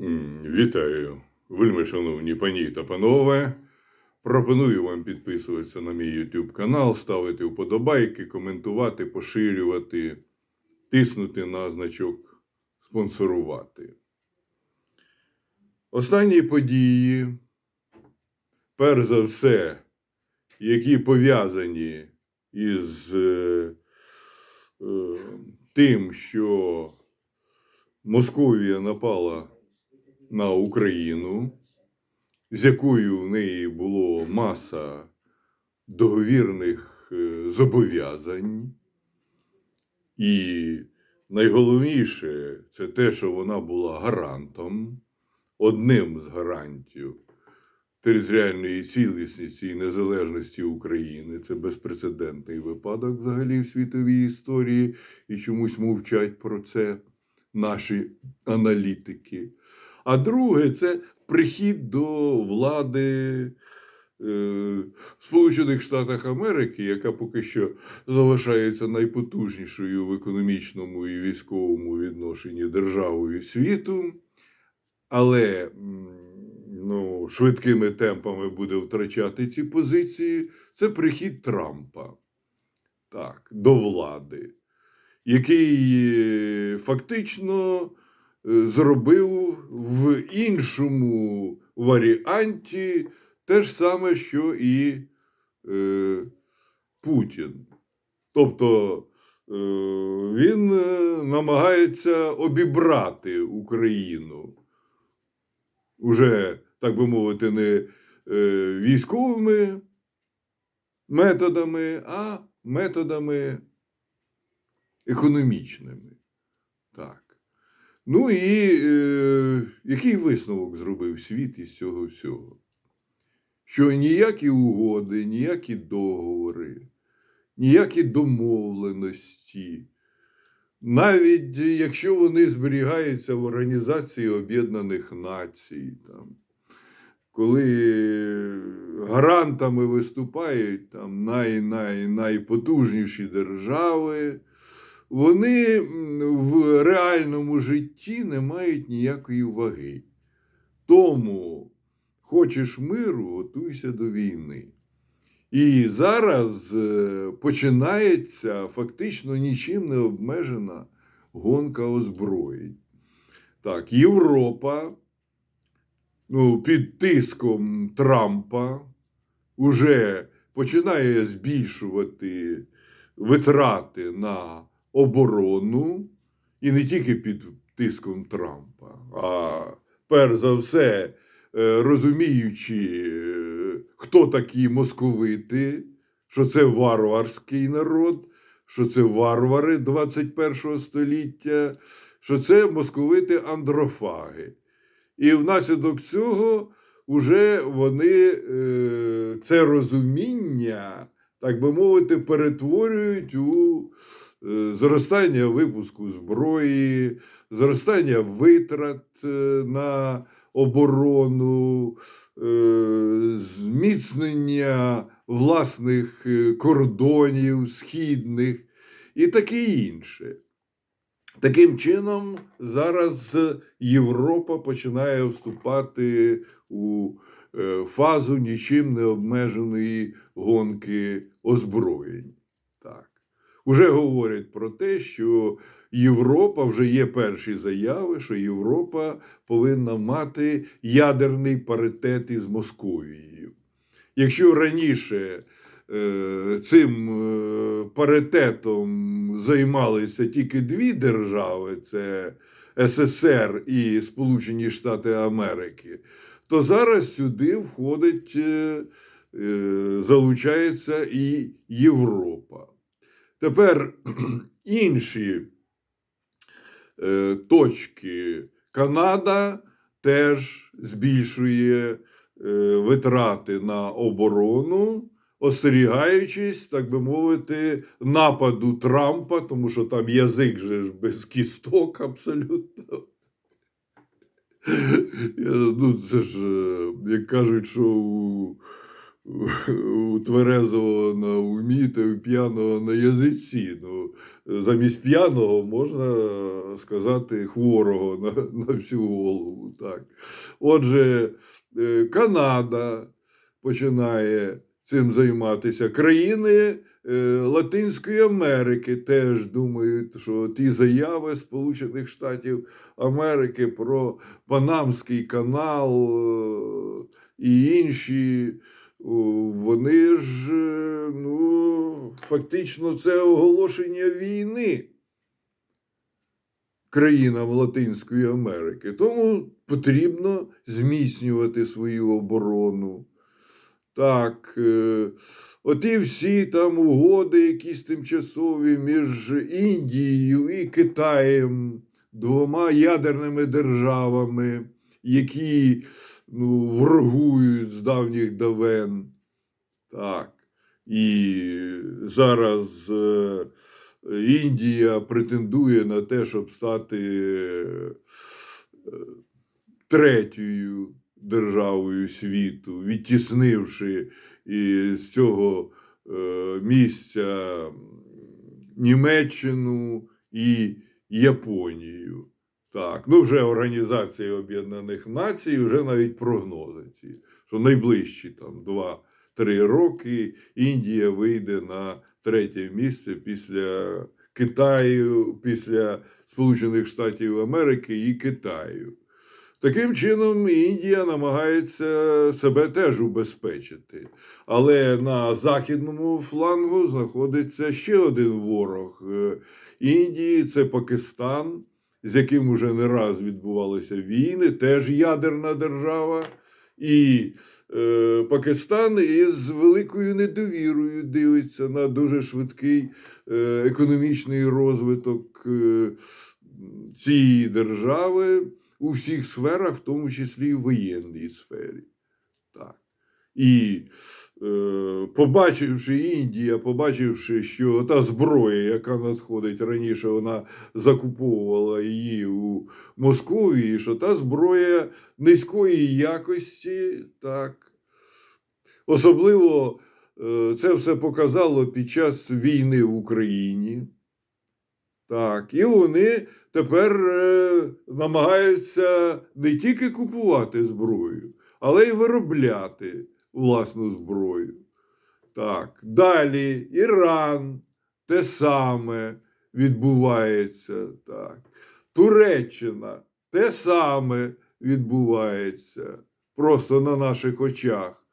Вітаю, вельми шановні пані та панове. Пропоную вам підписуватися на мій YouTube канал, ставити вподобайки, коментувати, поширювати, тиснути на значок спонсорувати. Останні події, перш за все, які пов'язані із е, е, тим, що Московія напала на Україну, з якою в неї було маса договірних е, зобов'язань. І найголовніше це те, що вона була гарантом, одним з гарантів територіальної цілісності і незалежності України. Це безпрецедентний випадок взагалі в світовій історії, і чомусь мовчать про це наші аналітики. А друге, це прихід до влади е, Сполучених Штатах Америки, яка поки що залишається найпотужнішою в економічному і військовому відношенні державою світу, але ну, швидкими темпами буде втрачати ці позиції. Це прихід Трампа так, до влади, який е, фактично зробив в іншому варіанті те ж саме, що і е, Путін. Тобто е, він е, намагається обібрати Україну уже, так би мовити, не е, військовими методами, а методами економічними. Так. Ну і е, який висновок зробив світ із цього всього? Що ніякі угоди, ніякі договори, ніякі домовленості, навіть якщо вони зберігаються в Організації Об'єднаних Націй, там, коли гарантами виступають там най, най, найпотужніші держави, вони в реальному житті не мають ніякої ваги. Тому хочеш миру, готуйся до війни. І зараз е, починається фактично нічим не обмежена гонка озброєнь. Так, Європа ну, під тиском Трампа вже починає збільшувати витрати на оборону, і не тільки під тиском Трампа, а перш за все, е, розуміючи, е, хто такі московити, що це варварський народ, що це варвари 21 століття, що це московити андрофаги. І внаслідок цього вже вони е, це розуміння, так би мовити, перетворюють у зростання випуску зброї, зростання витрат е, на оборону, е, зміцнення власних е, кордонів східних і таке інше. Таким чином, зараз Європа починає вступати у е, фазу нічим не обмеженої гонки озброєнь. Уже говорять про те, що Європа вже є перші заяви, що Європа повинна мати ядерний паритет із Московією. Якщо раніше е, цим е, паритетом займалися тільки дві держави: це СССР і Сполучені Штати Америки, то зараз сюди входить, е, залучається і Європа. Тепер інші е, точки. Канада теж збільшує е, витрати на оборону, остерігаючись, так би мовити, нападу Трампа, тому що там язик же ж без кісток абсолютно. Ну, це ж, е, як кажуть, що у, у тверезого на умі та у п'яного на язиці. Ну, замість п'яного можна сказати хворого на, на всю голову. Так. Отже, е, Канада починає цим займатися. Країни е, Латинської Америки теж думають, що ті заяви Сполучених Штатів Америки про Панамський канал е, і інші. Вони ж е, ну, фактично це оголошення війни країнам Латинської Америки. Тому потрібно зміцнювати свою оборону. Так, е, оті всі там угоди, якісь тимчасові між Індією і Китаєм, двома ядерними державами, які ну, ворогують з давніх давен. Так. І зараз е, Індія претендує на те, щоб стати е, третьою державою світу, відтіснивши із цього е, місця Німеччину і Японію. Так, ну вже Організація Об'єднаних Націй, вже навіть прогнози ці, що найближчі там 2-3 роки Індія вийде на третє місце після Китаю, після Сполучених Штатів Америки і Китаю. Таким чином, Індія намагається себе теж убезпечити. Але на західному флангу знаходиться ще один ворог е, Індії це Пакистан, з яким уже не раз відбувалися війни, теж ядерна держава. І е, Пакистан із великою недовірою дивиться на дуже швидкий е, економічний розвиток е, цієї держави у всіх сферах, в тому числі і в воєнній сфері. Так. І побачивши Індія, побачивши, що та зброя, яка надходить раніше, вона закуповувала її у Московії, що та зброя низької якості, так. Особливо е, це все показало під час війни в Україні. Так, і вони тепер е, намагаються не тільки купувати зброю, але й виробляти власну зброю. Так, далі Іран те саме відбувається. Так. Туреччина те саме відбувається просто на наших очах.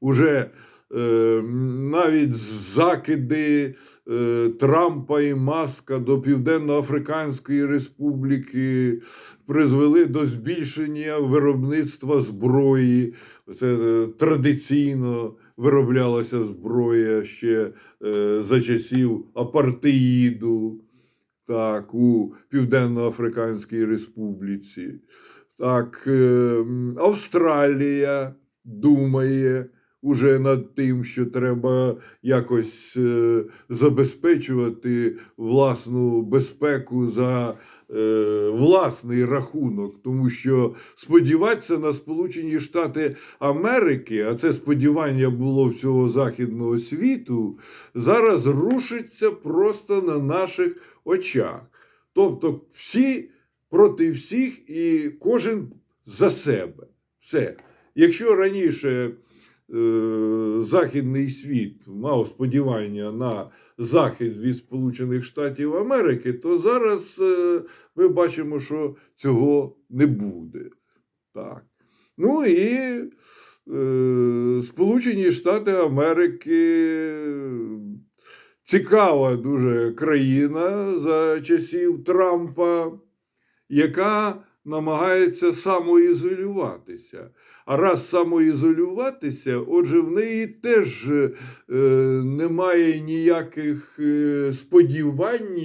Уже навіть закиди е, Трампа і Маска до Південно-Африканської Республіки призвели до збільшення виробництва зброї. Це е, традиційно вироблялася зброя ще е, за часів апартеїду, так, у Південно-Африканській Республіці. Так, е, Австралія думає уже над тим, що треба якось е, забезпечувати власну безпеку за е, власний рахунок, тому що сподіватися на Сполучені Штати Америки, а це сподівання було всього західного світу, зараз рушиться просто на наших очах. Тобто всі проти всіх і кожен за себе. Все. Якщо раніше Західний світ мав сподівання на захід від Сполучених Штатів Америки, то зараз е, ми бачимо, що цього не буде. Так. Ну і е, Сполучені Штати Америки цікава дуже країна за часів Трампа, яка намагається самоізолюватися. А раз самоізолюватися, отже, в неї теж е, немає ніяких е, сподівань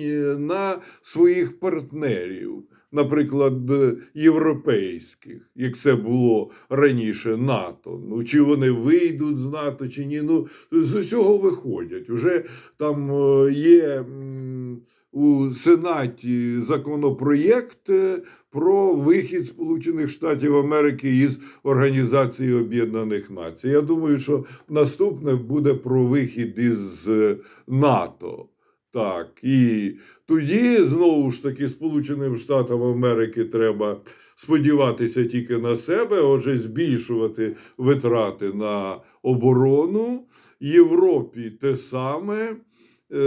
на своїх партнерів, наприклад, е, європейських, як це було раніше НАТО. Ну, чи вони вийдуть з НАТО, чи ні. Ну, з усього виходять. Уже там е, є у Сенаті законопроєкт е, про вихід Сполучених Штатів Америки із Організації Об'єднаних Націй. Я думаю, що наступне буде про вихід із е, НАТО. Так, і тоді знову ж таки Сполученим Штатам Америки треба сподіватися тільки на себе, отже, збільшувати витрати на оборону. Європі те саме. Е,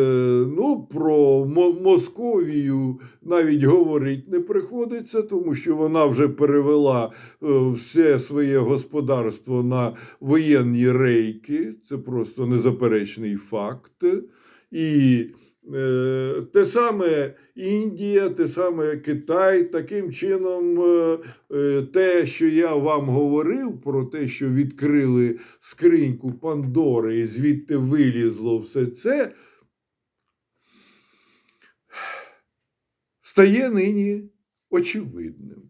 ну, про Московію навіть говорити не приходиться, тому що вона вже перевела е, все своє господарство на воєнні рейки. Це просто незаперечний факт. І е, те саме Індія, те саме Китай. Таким чином, те, що я вам говорив про те, що відкрили скриньку Пандори і звідти вилізло все це, стає нині очевидним.